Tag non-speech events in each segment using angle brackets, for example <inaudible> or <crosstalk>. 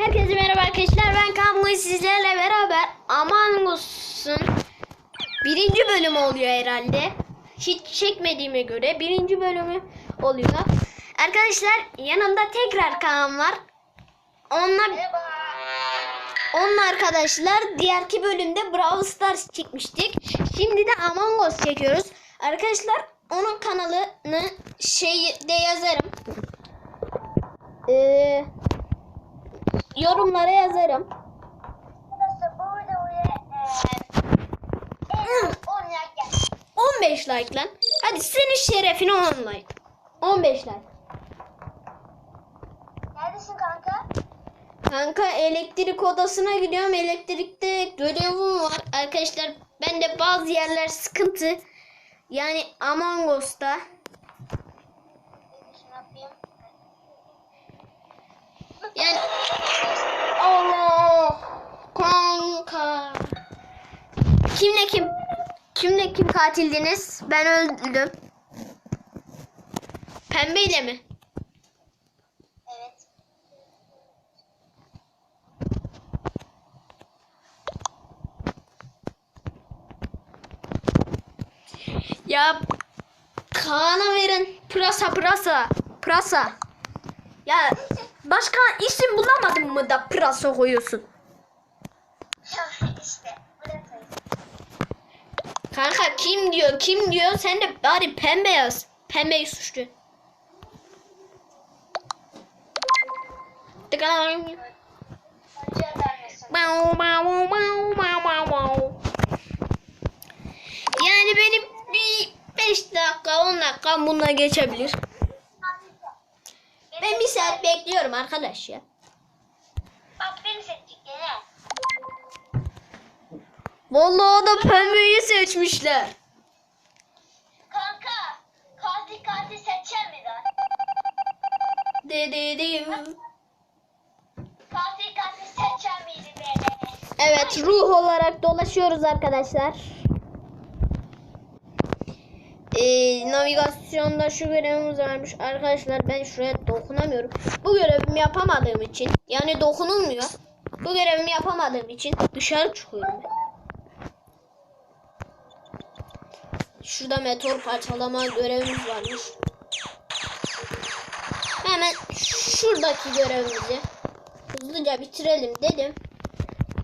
Herkese merhaba arkadaşlar. Ben Kamlı sizlerle beraber Among Us'un birinci bölümü oluyor herhalde. Hiç çekmediğime göre birinci bölümü oluyor. Arkadaşlar yanımda tekrar Kaan var. Onunla, Merhaba. onunla arkadaşlar diğerki bölümde Brawl Stars çekmiştik. Şimdi de Among Us çekiyoruz. Arkadaşlar onun kanalını şeyde yazarım. Eee yorumlara yazarım. Burası burada oraya eee en az 10 like gel. 15 like lan. Hadi senin şerefine 10 like. 15 like. Neredesin kanka? Kanka elektrik odasına gidiyorum. Elektrikte görevim var. Arkadaşlar ben de bazı yerler sıkıntı. Yani Among Us'ta. Bir şunu yapayım. Yani Allah kanka. Kimle kim? Kimle kim katildiniz? Ben öldüm. Pembeyle mi? Evet. Ya Kaan'a verin. Pırasa pırasa. Pırasa. Ya başka isim bulamadın mı da pırasa koyuyorsun? Ya işte. Burası. Kanka kim diyor kim diyor sen de bari pembe yaz. Pembeyi suçlu. Yani benim bir 5 dakika 10 dakika bununla geçebilir. Ben bir saat bekliyorum arkadaş ya. Bak beni Vallahi o da pembeyi seçmişler. Kanka. Katil katil seçer mi lan? Dedim. Katil katil seçer miydi beni? Evet ruh olarak dolaşıyoruz arkadaşlar. Ee, navigasyonda şu görevimiz varmış. Arkadaşlar ben şuraya dokunamıyorum. Bu görevimi yapamadığım için yani dokunulmuyor. Bu görevimi yapamadığım için dışarı çıkıyorum. ben. Şurada meteor parçalama görevimiz varmış. Hemen şuradaki görevimizi hızlıca bitirelim dedim.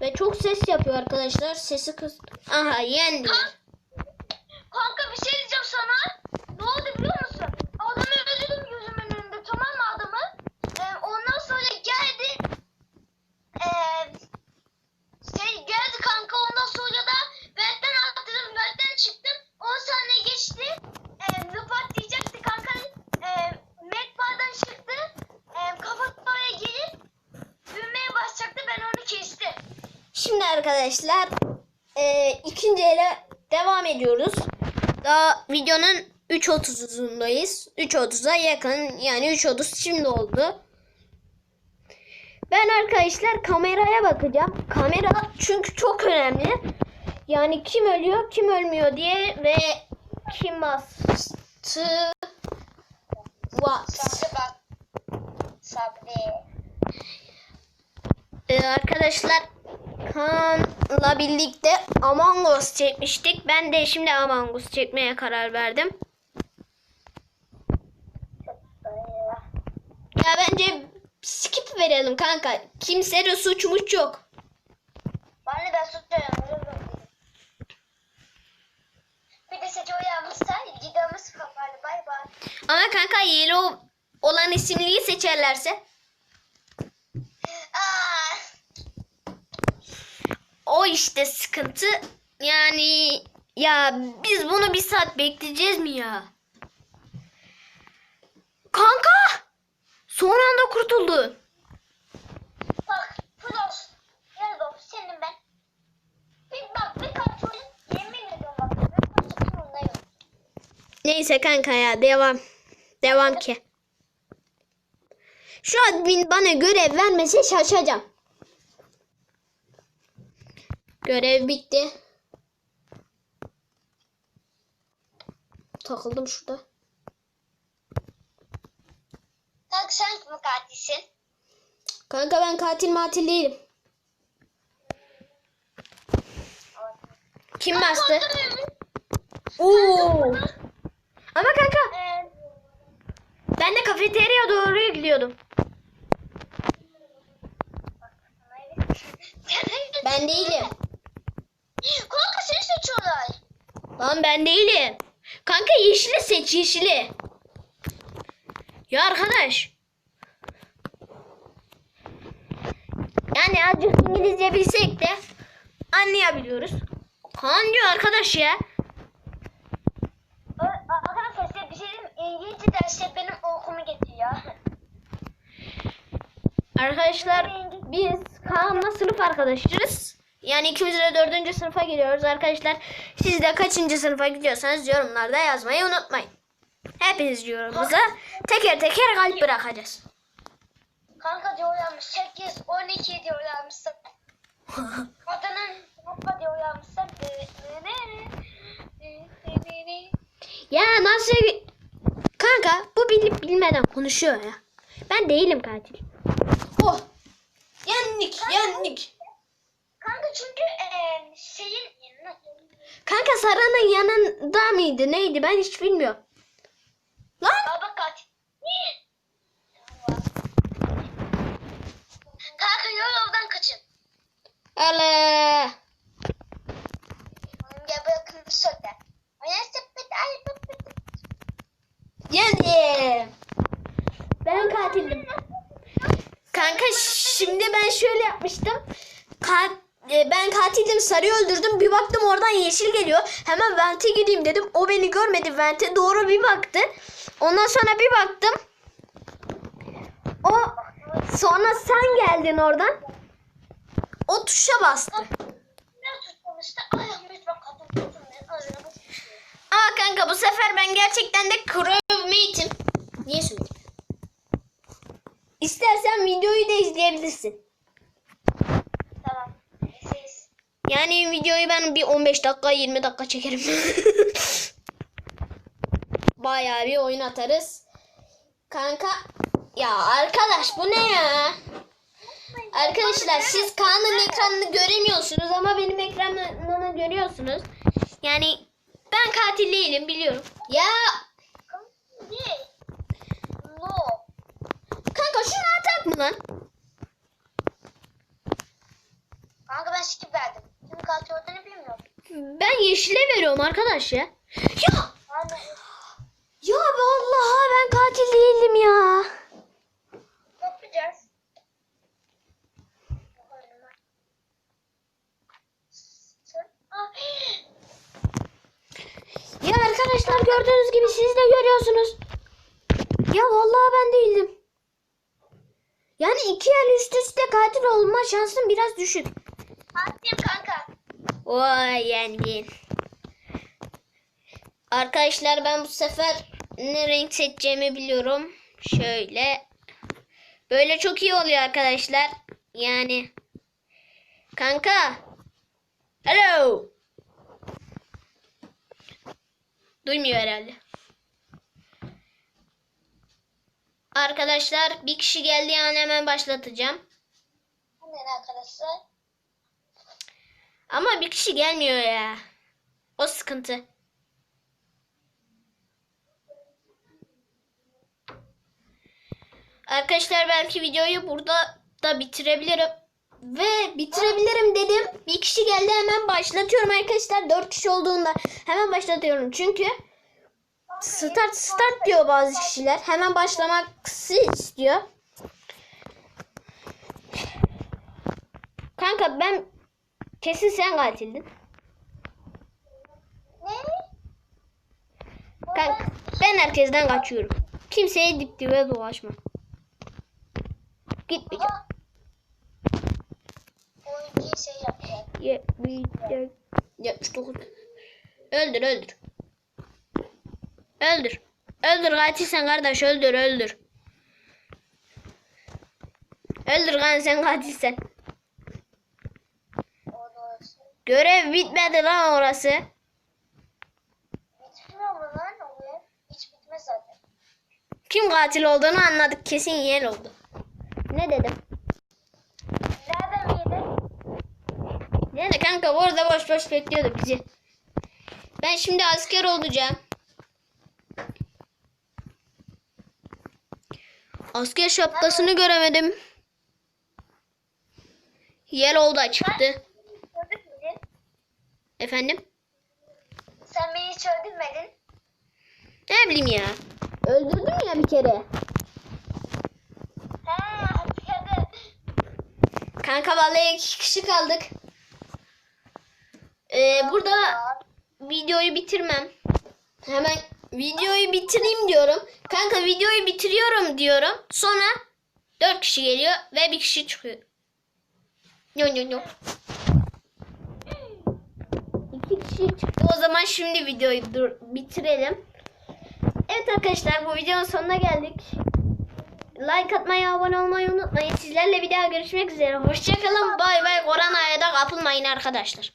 Ve çok ses yapıyor arkadaşlar. Sesi kıs. Aha yendiler. Kanka bir şey diyeceğim sana. Ne oldu biliyor musun? Adamı öldürdüm gözümün önünde tamam mı adamı? Ee, ondan sonra geldi. Ee, şey geldi kanka ondan sonra da ventten atladım ventten çıktım. 10 saniye geçti. Ee, Lupat diyecekti kanka. Ee, Medbar'dan çıktı. Ee, kafaya gelip büyümeye başlayacaktı ben onu kestim. Şimdi arkadaşlar e, ikinci ele devam ediyoruz. Daha videonun 3.30'undayız. 3.30'a yakın yani 3.30 şimdi oldu. Ben arkadaşlar kameraya bakacağım. Kamera çünkü çok önemli. Yani kim ölüyor kim ölmüyor diye ve kim bastı what. Sabri bak. Sabri. Ee, arkadaşlar Kaan'la birlikte Among Us çekmiştik. Ben de şimdi Among Us çekmeye karar verdim. Ya bence skip verelim kanka. Kimse de suçmuş yok. Ben de ben. Bir de sece uyanmışsa gidemiz kapalı. Bay bay. Ama kanka yellow olan isimliği seçerlerse Aa, o işte sıkıntı. Yani ya biz bunu bir saat bekleyeceğiz mi ya? Kanka! Son anda kurtuldu. bak Frost. Gel bak senin ben. Bir bak bir kontrol. Yemin ediyorum bak. Bir kontrol onda yok. Neyse kanka ya devam. Devam ki. Şu admin bana görev vermese şaşacağım. Görev bitti. Takıldım şurada. Kanka sen mi katilsin? Kanka ben katil matil değilim. Kim bastı? Oo. Ama kanka Ee, ben de kafeteryaya doğru gidiyordum. Ben değilim. Kanka seni seçiyorlar. Lan ben değilim. Kanka yeşili seç yeşili. Ya arkadaş. Yani azıcık İngilizce bilsek de anlayabiliyoruz. Kaan diyor arkadaş ya. Arkadaşlar size bir şey diyeyim. İngilizce dersi benim uykumu getiriyor. Arkadaşlar biz Kaan'la sınıf arkadaşlarız. Yani ikimiz de dördüncü sınıfa gidiyoruz arkadaşlar. Siz de kaçıncı sınıfa gidiyorsanız yorumlarda yazmayı unutmayın. Hepiniz yorumunuza teker teker kalp bırakacağız. Kanka diyorlarmış 8, 12 diyorlarmış. Kadının <laughs> hoppa diyorlarmış. Ya nasıl... Kanka bu bilip bilmeden konuşuyor ya. Ben değilim katil. Oh. Yendik yendik. Çünkü eee şeyin Kanka Sara'nın yanında mıydı neydi ben hiç bilmiyorum. Lan. Baba kaç. Kanka yoldan kaçın. Hele. Ya bırakın söyle. Ay sepet ay. Yendim. Ben katildim. Kanka şimdi ben şöyle yapmıştım. Ka- e, ben katildim sarıyı öldürdüm. Bir baktım oradan yeşil geliyor. Hemen vente gideyim dedim. O beni görmedi vente. Doğru bir baktı. Ondan sonra bir baktım. O sonra sen geldin oradan. O tuşa bastı. Ama kanka bu sefer ben gerçekten de crewmate'im. Niye söyledim? İstersen videoyu da izleyebilirsin. Yani videoyu ben bir 15 dakika 20 dakika çekerim. <laughs> Bayağı bir oyun atarız. Kanka ya arkadaş bu ne ya? Arkadaşlar siz Kaan'ın ekranını göremiyorsunuz ama benim ekranımı görüyorsunuz. Yani ben katil değilim biliyorum. Ya kanka şunu atak mı lan? Kanka ben skip verdim. Kim katil olduğunu bilmiyorum. Ben yeşile veriyorum arkadaş ya. Ya ya vallahi ben katil değildim ya. yapacağız. Ah, Ya arkadaşlar gördüğünüz gibi siz de görüyorsunuz. Ya vallahi ben değildim. Yani iki el üst üste katil olma şansım biraz düşük. Vay yendin. Arkadaşlar ben bu sefer ne renk seçeceğimi biliyorum. Şöyle. Böyle çok iyi oluyor arkadaşlar. Yani. Kanka. Hello. Duymuyor herhalde. Arkadaşlar bir kişi geldiği an hemen başlatacağım. Hemen arkadaşlar. Ama bir kişi gelmiyor ya. O sıkıntı. Arkadaşlar belki videoyu burada da bitirebilirim. Ve bitirebilirim dedim. Bir kişi geldi hemen başlatıyorum arkadaşlar. Dört kişi olduğunda hemen başlatıyorum. Çünkü start start diyor bazı kişiler. Hemen başlamak istiyor. Kanka ben kesin sen katildin. Ne? Kanka ben herkesten kaçıyorum. Kimseye dip dibe dolaşma. Gitmeyeceğim. Aha. Oyuncuyu şey yapacak. 74 79 Öldür öldür. Öldür. Öldür katil sen kardeş öldür öldür. Öldür kan sen katilsen. Görev bitmedi lan orası. Bitmiyor mu lan o? Hiç bitmez zaten. Kim katil olduğunu anladık. Kesin yel oldu. Ne dedim? Nereden yedin? Yani kanka orada boş boş bekliyorduk bizi. Ben şimdi asker olacağım. Asker şapkasını göremedim. Yel oldu çıktı. Efendim? Sen beni hiç öldürmedin. Ne bileyim ya. Öldürdüm ya bir kere. He hatırladım. Kanka vallahi iki kişi kaldık. Ee, burada videoyu bitirmem. Hemen videoyu bitireyim diyorum. Kanka videoyu bitiriyorum diyorum. Sonra dört kişi geliyor ve bir kişi çıkıyor. Yo yo yo. Çıktı. O zaman şimdi videoyu dur bitirelim. Evet arkadaşlar bu videonun sonuna geldik. Like atmayı, abone olmayı unutmayın. Sizlerle bir daha görüşmek üzere. Hoşçakalın. Bay bay. Koronaya da kapılmayın arkadaşlar.